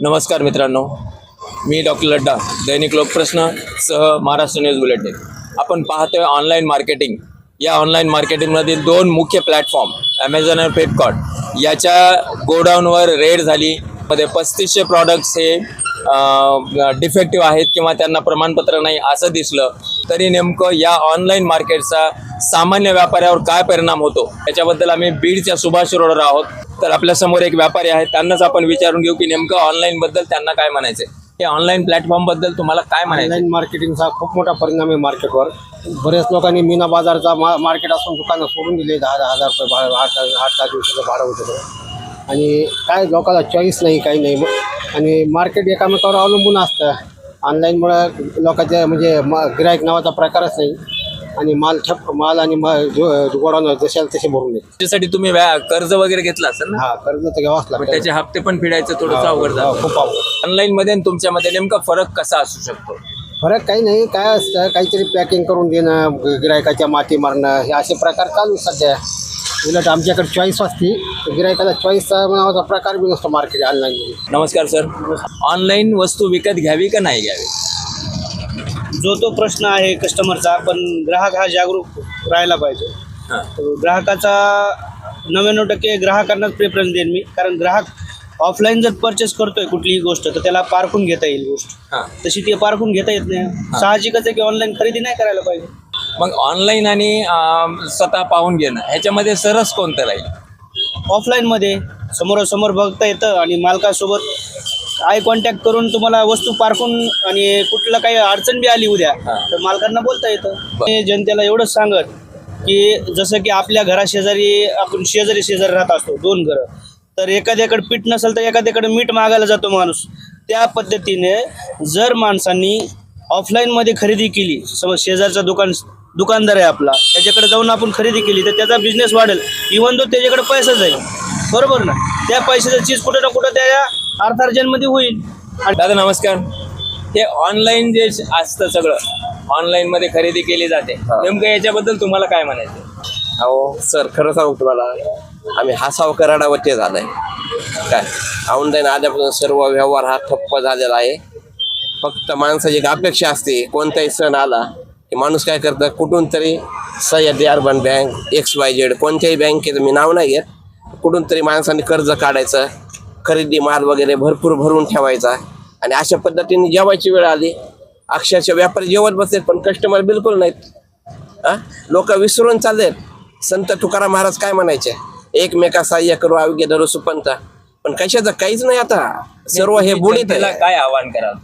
नमस्कार मित्रांनो मी डॉक्टर लड्डा दैनिक लोकप्रश्न सह महाराष्ट्र न्यूज बुलेटिन. आपण पाहतोय ऑनलाईन मार्केटिंग या ऑनलाईन मार्केटिंगमधील दोन मुख्य प्लॅटफॉर्म ॲमेझॉन आणि फ्लिपकार्ट याच्या गोडाऊनवर रेड झाली. मध्ये पस्तीसशे प्रॉडक्ट्स हे डिफेक्टिव्ह आहेत किंवा त्यांना प्रमाणपत्र नाही असं दिसलं. तरी नेमकं या ऑनलाईन मार्केटचा सामान्य व्यापाऱ्यावर काय परिणाम होतो? याच्याबद्दल आम्ही बीडच्या सुभाष रोडवर आहोत. तर आपल्यासमोर एक व्यापारी आहे त्यांनाच आपण विचारून घेऊ की नेमकं ऑनलाईन बद्दल त्यांना काय म्हणायचंय. हे ऑनलाईन प्लॅटफॉर्मबद्दल तुम्हाला काय म्हणायचं ऑनलाईन मार्केटिंगचा खूप मोठा परिणाम आहे मार्केटवर बऱ्याच लोकांनी मीना बाजारचा मा मार्केट असून दुकानं सोडून दिले. दहा दहा हजार रुपये भाडं आठ आठ दहा दिवसाचं भाडं होतं आणि काय लोकांना चॉईस नाही काही नाही. आणि मार्केट एकामेकावर अवलंबून असतं. ऑनलाईनमुळं लोकांच्या म्हणजे म गिरायक नावाचा प्रकारच नाही. आणि माल ठप माल आणि माल गोडाऊन जशाल तसे भरून येते त्याच्यासाठी तुम्ही व्या- कर्ज वगैरे घेतलं असेल ना? हा कर्ज तर घ्यावाच मग लागतं त्याचे हप्ते पण फेडायचं थोडंसं अवघड हो, जातं. खूप अवघड. ऑनलाईन मध्ये आणि तुमच्यामध्ये नेमका फरक कसा असू शकतो? फरक काही नाही काय असतं काहीतरी पॅकिंग करून देणं गिरायकाच्या माती मारणं हे असे प्रकार चालू आहेत सध्या. उलट आमच्याकडे चॉईस असते. गिरायकाला चॉईसचा नावाचा प्रकार बी नसतो मार्केट ऑनलाईन नमस्कार सर ऑनलाईन वस्तू विकत घ्यावी का नाही घ्यावी? जो तो प्रश्न आहे कस्टमरचा पण ग्राहक हा जागरूक राहायला पाहिजे. हां. ग्राहकाचा नव्याण्णव टक्के ग्राहकांनाच प्रेफरन्स देईन मी. कारण ग्राहक ऑफलाईन जर परचेस करतोय कुठलीही गोष्ट तर त्याला पारखून घेता येईल गोष्ट. हां. तशी ती पारखून घेता येत नाही. साहजिकच आहे की ऑनलाईन खरेदी नाही करायला पाहिजे. मग ऑनलाईन आणि स्वतः पाहून घेणं ह्याच्यामध्ये सरस कोणतं राहील? ऑफलाईनमध्ये समोरासमोर बघता येतं आणि मालकासोबत आय कॉन्टॅक्ट करून तुम्हाला वस्तू पारखून आणि कुठलं काही अडचण बी आली उद्या. तर मालकांना बोलता येतं. मी जनतेला एवढंच सांगत की जसं की आपल्या घराशेजारी आपण शेजारी शेजारी राहत असतो दोन घरं तर एखाद्याकडे पीठ नसेल तर एखाद्याकडे मीठ मागायला जातो माणूस त्या पद्धतीने जर माणसांनी ऑफलाईनमध्ये खरेदी केली समज शेजारचा दुकान दुकानदार आहे आपला. त्याच्याकडे जाऊन आपण खरेदी केली तर त्याचा बिझनेस वाढेल. इवन तो त्याच्याकडे पैसा जाईल. बरोबर ना? त्या पैशाचं चीज कुठं ना कुठं त्या अर्थार्जनमध्ये होईल. दादा नमस्कार. हे ऑनलाईन जे असतं सगळं ऑनलाईन मध्ये खरेदी केली जाते. नेमकं याच्याबद्दल तुम्हाला काय म्हणायचं? अहो सर खरं सांगू तुम्हाला. आम्ही हासाव कराडावरती झालाय. काय? ऑनलाईन आल्यापासून सर्व व्यवहार हा ठप्प झालेला आहे. फक्त माणसाची एक अपेक्षा असते कोणताही सण आला माणूस काय करतं कुठून तरी Sahyadri urban bank X Y Z कोणत्याही बँकेचं मी नाव नाही घेत कुठून तरी माणसाने कर्ज काढायचं खरेदी माल वगैरे भरपूर भरून ठेवायचा. आणि अशा पद्धतीने जेवायची वेळ आली. अक्षरशः व्यापारी जेवत बसले पण कस्टमर बिलकुल नाहीत. लोक विसरून चाललेत. संत तुकाराम महाराज काय म्हणायचे? एकमेका सहाय्य करू आरोग्य धरू सुपंत. पण कशाचं? काहीच नाही आता. सर्व हे आहे. काय आव्हान कराल?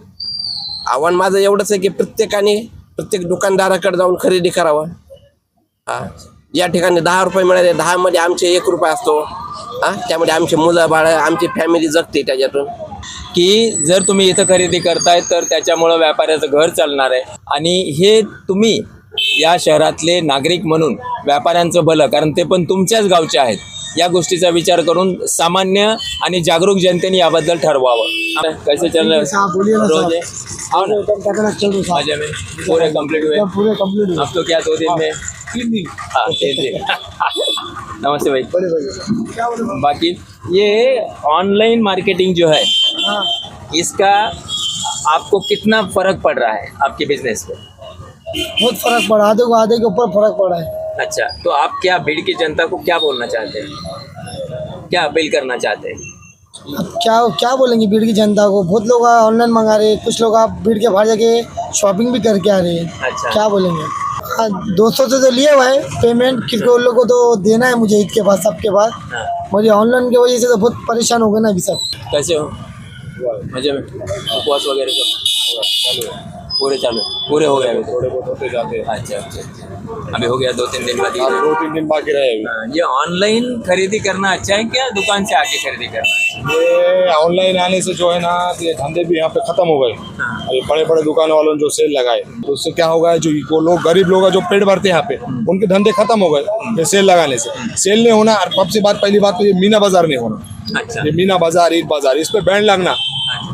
आव्हान माझं एवढंच आहे की प्रत्येकाने प्रत्येक दुकानदाराकडे जाऊन खरेदी करावं. हा. या ठिकाणी दहा रुपये मिळाले दहा मध्ये आमचे एक रुपये असतो. हा. त्यामध्ये आमचे मुलं बाळ आमची फॅमिली जगते त्याच्यातून. की जर तुम्ही इथं खरेदी करताय तर त्याच्यामुळं व्यापाऱ्याचं घर चालणार आहे. आणि हे तुम्ही या शहरातले नागरिक म्हणून व्यापाऱ्यांचं भलं कारण ते पण तुमच्याच गावचे आहेत. या गोष्टीचा विचार करून सामान्य आणि जागरूक जनतेने याबद्दल ठरवावं. कैसे चल रहे हो? रोज? मज़े में पूरे कंप्लीट हुए। पुरे कंप्लीट अब तो क्या दो दिन में? हाँ तीन दिन। नमस्ते भाई। बाकी ये ऑनलाइन मार्केटिंग जो है इसका आपको कितना फ़र्क पड़ रहा है आपके बिज़नेस पे? बहुत फ़र्क पड़ा। आधे को आधे के ऊपर फ़र्क पड़ा है। अच्छा तो आप क्या भीड़ की जनता को क्या बोलना चाहते हैं? क्या अपील करना चाहते हैं? क्या क्या बोलेंगे भीड़ की जनता को? बहुत लोग ऑनलाइन मंगा रहे हैं कुछ लोग आप भीड़ के बाहर जाके शॉपिंग भी करके आ रहे। हैं अच्छा। क्या बोलेंगे? हाँ, दो सौ से तो लिए हुआ है पेमेंट किसको उन लोगों को तो देना है मुझे ईद के बाद सबके बाद। हाँ, मुझे ऑनलाइन की वजह से तो बहुत परेशान हो गए ना अभी सब। कैसे हो? मज़े में? उपवास वगैरह पूरे चालू पूरे हो गए अभी थोड़े बहुत होते जाते हैं। अच्छा अच्छा अच्छा। अभी हो गया दो तीन दिन बाद दो तीन दिन बाकी रहे हाँ, ये ऑनलाइन खरीदी करना अच्छा है क्या? दुकान से आके खरीदी करना अच्छा ये ऑनलाइन आने से जो है ना ये धंधे भी यहाँ पे खत्म हो गए। हाँ। अभी बड़े बड़े दुकानों वालों ने जो सेल लगाए तो उससे क्या होगा जो वो लोग गरीब लोग हैं जो पेट भरते हैं यहाँ पे उनके धंधे खत्म हो गए ये सेल लगाने से। सेल नहीं होना और सबसे बात पहली बात तो ये मीना बाज़ार नहीं होना। अच्छा। ये मीना बाज़ार ईद बाज़ार इस पे बैंड लगना।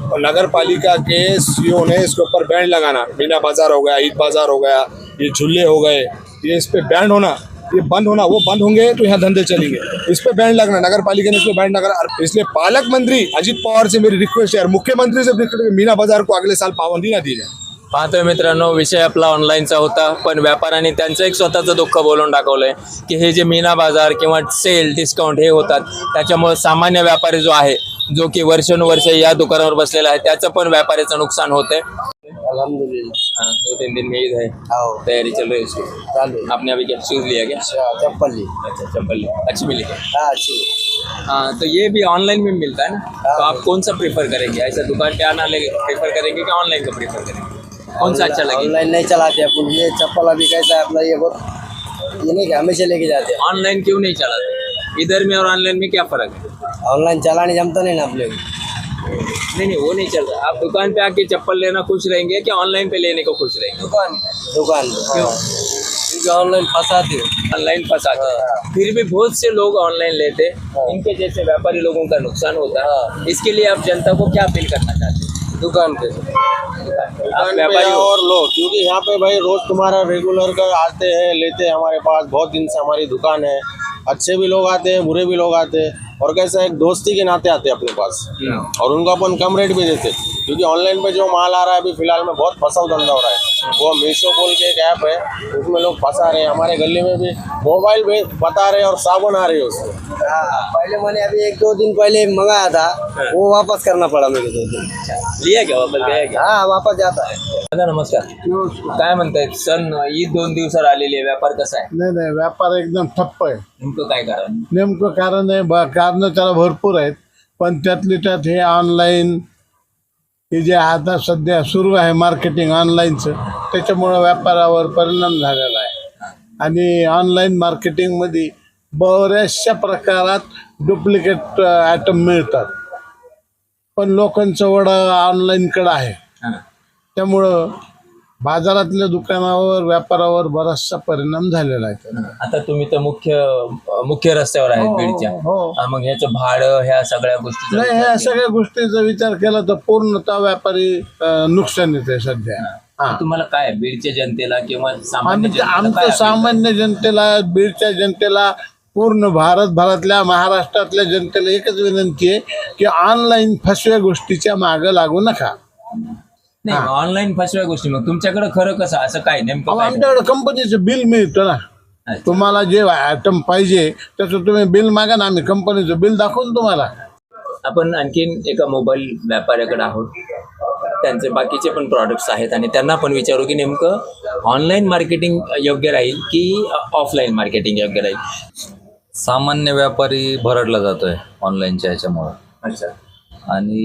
और नगर पालिका के सीओ ने इसके ऊपर बैंड लगाना। मीना बाज़ार हो गया, ईद बाज़ार हो गया, ये झूले हो गए, ये इस पर बैंड होना, ये बंद होना, वो बंद होंगे तो यहाँ धंधे चलेंगे। इस पर बैंड लगना नगर पालिका ने इस पर बैंड लगाना इसलिए पालक मंत्री अजित पवार से मेरी रिक्वेस्ट है, और मुख्यमंत्री से रिक्वेस्ट मीना बाज़ार को अगले साल पाबंदी ना दी जाए। पाहतोय मित्रांनो विषय आपला ऑनलाईनचा होता पण व्यापाऱ्यांनी त्यांचं एक स्वतःचं दुःख बोलून दाखवलंय की हे जे मीना बाजार किंवा सेल डिस्काउंट हे होतात त्याच्यामुळे सामान्य व्यापारी जो आहे जो की वर्षानुवर्ष या दुकानावर बसलेला आहे त्याचं पण व्यापाऱ्याचं नुकसान होतंय. अलहमदुल्ला हाँ, दो तीन दिन में ईद है. तैयारी चल रही है उसकी चालू आपने अभी क्या शूज लिया क्या? चप्पल ली. अच्छा चप्पल लिया अच्छी मिली हाँ अच्छी हाँ तो ये भी ऑनलाइन में मिलता है ना? तो आप कौन सा प्रीफर करेंगे? ऐसा दुकान पे आना ले प्रीफर करेंगे कि ऑनलाइन का प्रीफर करेंगे? कौन सा अच्छा लगेगा ऑनलाइन नहीं चलाते अपन ये चप्पल अभी कैसा है अपना ये बहुत ये नहीं कि हमेशा लेके जाते हैं। ऑनलाइन क्यों नहीं चलाते? इधर में और ऑनलाइन में क्या फ़र्क है? ऑनलाइन चलाने जमता नहीं ना अपने को। नहीं नहीं वो नहीं चल रहा। आप दुकान पे आके चप्पल लेना खुश रहेंगे कि ऑनलाइन पे लेने को खुश रहेंगे? दुकान दुकान क्यों? क्योंकि ऑनलाइन फंसाते हो। ऑनलाइन फंसाते हैं। फिर भी बहुत से लोग ऑनलाइन लेते इनके जैसे व्यापारी लोगों का नुकसान होता है। इसके लिए आप जनता को क्या अपील करना चाहते हैं? दुकान पे। दुकान पे व्यापारी और लोग क्योंकि यहाँ पे भाई रोज तुम्हारा रेगुलर का आते हैं लेते हैं हमारे पास बहुत दिन से हमारी दुकान है। अच्छे भी लोग आते हैं बुरे भी लोग आते हैं। और कैसा एक दोस्ती के नाते आते हैं अपने पास। और उनको अपन कम रेट भी देते हैं। क्योंकि ऑनलाइन पे जो माल आ रहा है अभी फ़िलहाल में बहुत फंसाव धंधा हो रहा है। वो मीशो बोल के एक ऐप है उसमें लोग फंसा रहे हैं। हमारे गली में भी मोबाइल भी बता रहे हैं और साबुन आ रही है उसमें। हाँ। पहले मैंने अभी एक दो दिन पहले मंगाया था वो वापस करना पड़ा मेरे दो दिन लिया क्या वापस? गया क्या? हाँ वापस जाता है। दादा नमस्कार। काय म्हणतायत सण ईद दोन दिवसावर आलेली आहे व्यापार कसा आहे? नाही नाही व्यापार एकदम ठप्प आहे. नेमकं काय कारण? नेमकं कारण आहे कारणं त्याला भरपूर आहेत. पण त्यातली त्यात हे ऑनलाईन हे जे आता सध्या सुरू आहे मार्केटिंग ऑनलाईनचं त्याच्यामुळं व्यापारावर परिणाम झालेला आहे. आणि ऑनलाईन मार्केटिंगमध्ये बऱ्याचशा प्रकारात डुप्लिकेट ॲटम मिळतात. पण लोकांचं वडं ऑनलाईनकडं आहे. त्यामुळं बाजारातल्या दुकानावर व्यापारावर बराचसा परिणाम झालेला आहे. त्याचा. आता तुम्ही तर मुख्य मुख्य रस्त्यावर आहेत बीडच्या. हो. हा, मग ह्याचं भाडं ह्या सगळ्या गोष्टी नाही ह्या सगळ्या गोष्टीचा विचार केला तर पूर्णतः व्यापारी अं, नुकसानीत आहे सध्या. हा. तुम्हाला काय बीडच्या जनतेला किंवा सामान्य आम्ही जनतेला काय आमचं अपील सामान्य जनतेला बीडच्या जनतेला पूर्ण भारतभरातल्या महाराष्ट्रातल्या जनतेला एकच विनंती आहे की ऑनलाईन फसव्या गोष्टीच्या मागं लागू नका. नाही ऑनलाईन फसव्या गोष्टी. मग तुमच्याकडे खरं कसं असं काय नेमकं अहो, काय आमच्याकडे कंपनीचं बिल मिळतं ना. अच्छा. तुम्हाला जे आयटम पाहिजे त्याचं तुम्ही बिल मागा ना आम्ही कंपनीचं बिल दाखवून तुम्हाला. आपण आणखीन एका मोबाईल व्यापाऱ्याकडे आहोत. त्यांचे बाकीचे पण प्रॉडक्ट्स आहेत आणि त्यांना पण विचारू की नेमकं ऑनलाईन मार्केटिंग योग्य राहील की ऑफलाईन मार्केटिंग योग्य राहील? सामान्य व्यापारी भरडला जातोय ऑनलाईनच्या ह्याच्यामुळं. अच्छा. आणि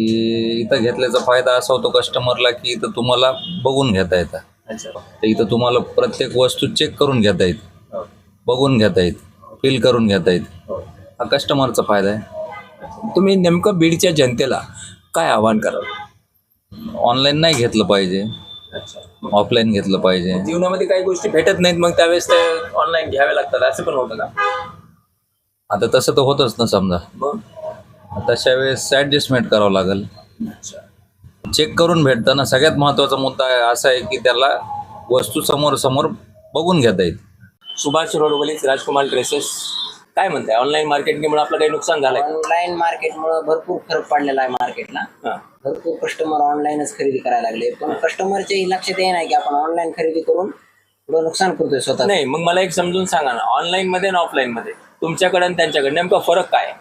इथं घेतल्याचा फायदा असा होतो कस्टमरला की इथं तुम्हाला बघून घेता येतं. अच्छा. तर इथं तुम्हाला प्रत्येक वस्तू चेक करून घेता येते. बघून घेता येते. फील करून घेता येते. हा. कस्टमरचा फायदा आहे. तुम्ही नेमकं बीडच्या जनतेला काय आव्हान कराल? ऑनलाईन नाही घेतलं पाहिजे. ऑफलाईन घेतलं पाहिजे. जीवनामध्ये काही गोष्टी भेटत नाहीत मग त्यावेळेस ते ऑनलाईन घ्यावे लागतात असं पण होतं का? आता तसं तर होतच ना समजा. तशा वेळेस ॲडजस्टमेंट करावं लागेल. चेक करून भेटतं ना सगळ्यात महत्त्वाचा मुद्दा आहे असा आहे की त्याला वस्तू समोर समोर बघून घेता येते सुभाष रोडवलीच राजकुमार ड्रेसेस. काय म्हणताय? ऑनलाईन मार्केटिंगमुळे आपलं काही नुकसान झालंय का? ऑनलाईन मार्केटमुळे भरपूर फरक पडलेला आहे मार्केटला हा. भरपूर कस्टमर ऑनलाईनच खरेदी करायला लागले. पण कस्टमरचे लक्षात ये नाही की आपण ऑनलाईन खरेदी करून थोडं नुकसान करतोय स्वतः नाही मग मला एक समजून सांगा ना. ऑनलाईन मध्ये आणि ऑफलाईन मध्ये? तुमच्याकडे आणि त्यांच्याकडे नेमका फरक काय आहे?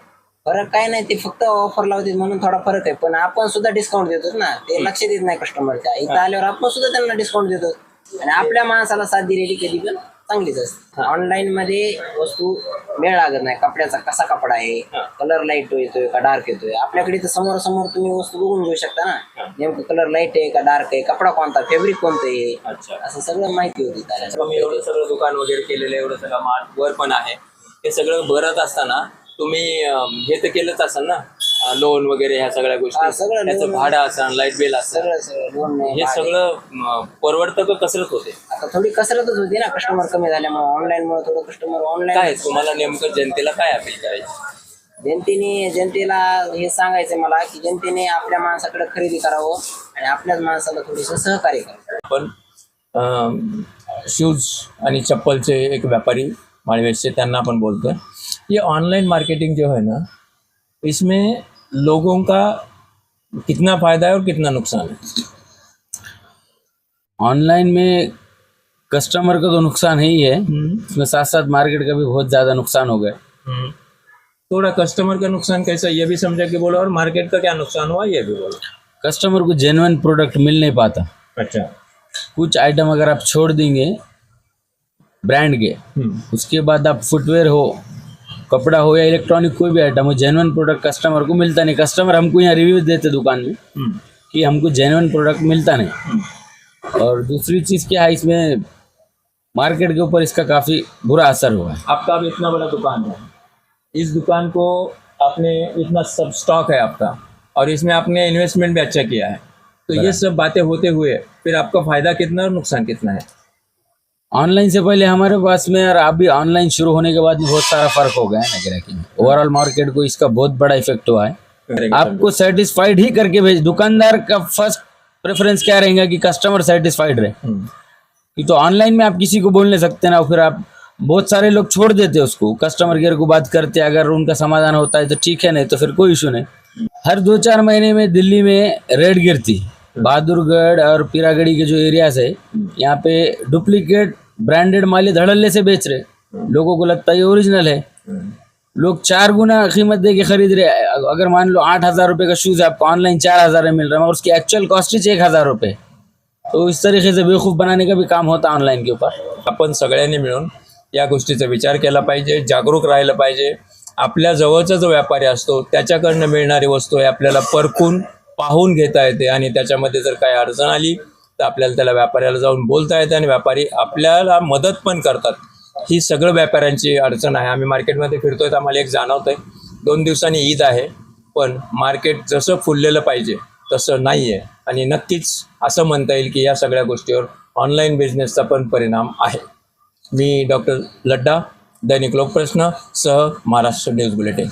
फरक काय नाही ते फक्त ऑफर लावतात म्हणून थोडा फरक आहे. पण आपण सुद्धा डिस्काउंट देतो ना. ते लक्ष देत नाही कस्टमरच्या इथं आल्यावर आपण सुद्धा त्यांना डिस्काउंट देतो. आणि आपल्या माणसाला साथ दिलेली कधी पण चांगलीच असते. ऑनलाईन मध्ये वस्तू मेळ लागत नाही. कपड्याचा कसा कपडा आहे? कलर लाइट येतोय का डार्क येतोय? आपल्याकडे तर समोर समोर तुम्ही वस्तू बघून घेऊ शकता ना. नेमकं कलर लाइट आहे का डार्क आहे? कपडा कोणता? फॅब्रिक कोणतं आहे? अच्छा. असं सगळं माहिती होती त्याला. एवढं सगळं दुकान वगैरे केलेलं एवढं सगळं माल वर पण आहे. हे सगळं भरत असताना तुम्ही हे तर केलंच असाल ना? लोन वगैरे ह्या सगळ्या गोष्टी. सगळं त्याचं loan. भाडं असेल लाइट बिल असेल. सगळं सगळं लोन हे. सगळं परवडतं का कसरत होते? आता थोडी कसरतच होती ना कस्टमर कमी झाल्यामुळे. ऑनलाईन मुळे थोडं कस्टमर ऑनलाईन काय तुम्हाला नेमकं जनतेला काय अपील करायची? जनतेने जनतेला हे सांगायचं मला की जनतेने आपल्या माणसाकडे खरेदी करावं आणि आपल्याच माणसाला थोडंसं सहकार्य करावं. पण शूज आणि चप्पलचे एक व्यापारी से त्यांना अपन बोलते हैं ये ऑनलाइन मार्केटिंग जो है ना इसमें लोगों का कितना फ़ायदा है और कितना नुकसान है? ऑनलाइन में कस्टमर का तो नुकसान है ही है इसमें साथ साथ मार्केट का भी बहुत ज़्यादा नुकसान हो गया। थोड़ा कस्टमर का नुकसान कैसा ये भी समझा के बोलो और मार्केट का क्या नुकसान हुआ ये भी बोलो। कस्टमर को जेन्युइन प्रोडक्ट मिल नहीं पाता। अच्छा। कुछ आइटम अगर आप छोड़ देंगे ब्रांड के। उसके बाद आप फुटवेयर हो कपड़ा हो या इलेक्ट्रॉनिक कोई भी आइटम हो जेन्युइन प्रोडक्ट कस्टमर को मिलता नहीं। कस्टमर हमको यहाँ रिव्यू देते दुकान में कि हमको जेन्युइन प्रोडक्ट मिलता नहीं। और दूसरी चीज़ क्या है इसमें मार्केट के ऊपर इसका काफ़ी बुरा असर हुआ है। आपका अब इतना बड़ा दुकान है। इस दुकान को आपने इतना सब स्टॉक है आपका और इसमें आपने इन्वेस्टमेंट भी अच्छा किया है। तो ये सब बातें होते हुए फिर आपका फ़ायदा कितना और नुकसान कितना है? ऑनलाइन से पहले हमारे पास में और अभी ऑनलाइन शुरू होने के बाद भी बहुत सारा फ़र्क हो गया है ना ग्राहकी में ओवरऑल मार्केट को इसका बहुत बड़ा इफ़ेक्ट हुआ है। आपको सेटिस्फाइड ही करके भेज दुकानदार का फ़र्स्ट प्रेफरेंस क्या रहेगा कि कस्टमर सेटिस्फाइड रहे। कि तो ऑनलाइन में आप किसी को बोल नहीं सकते ना फिर आप बहुत सारे लोग छोड़ देते हैं उसको। कस्टमर केयर को बात करते अगर उनका समाधान होता है तो ठीक है नहीं तो फिर कोई इशू नहीं। हर दो चार महीने में दिल्ली में रेड गिरती। बहादुरगढ़ और पीरागढ़ी के जो एरियाज़ है यहाँ पे डुप्लीकेट ब्रांडेड माले धड़ल्ले से बेच रहे लोगों को लगता है ये ओरिजिनल है लोग चार गुना कीमत दे के खरीद रहे अगर मान लो आठ हजार रुपये का शूज आपको ऑनलाइन चार हजार में मिल रहा है और उसकी एक्चुअल कॉस्ट ही एक हजार रुपये. तो इस तरीके से बेवकूफ़ बनाने का भी काम होता है ऑनलाइन के ऊपर. आपण सगळ्यांनी मिळून या गोष्टीचा विचार केला पाहिजे जागरूक राहिलं पाहिजे. आपल्या जवळचा जो व्यापारी असतो त्याच्याकडनं मिळणारी वस्तू आहे आपल्याला परखून पाहून घेता येते आणि त्याच्यामध्ये जर काही अडचण आली तर आपल्याला त्याला व्यापाऱ्याला जाऊन बोलता येते आणि व्यापारी आपल्याला मदत पण करतात. ही सगळं व्यापाऱ्यांची अडचण आहे. आम्ही मार्केटमध्ये फिरतोय तर आम्हाला एक जाणवतं आहे दोन दिवसांनी ईद आहे पण मार्केट जसं फुललेलं पाहिजे तसं नाही आहे आणि नक्कीच असं म्हणता येईल की या सगळ्या गोष्टीवर ऑनलाईन बिझनेसचा पण परिणाम आहे. मी डॉक्टर लड्डा दैनिक लोकप्रश्न सह महाराष्ट्र न्यूज बुलेटिन.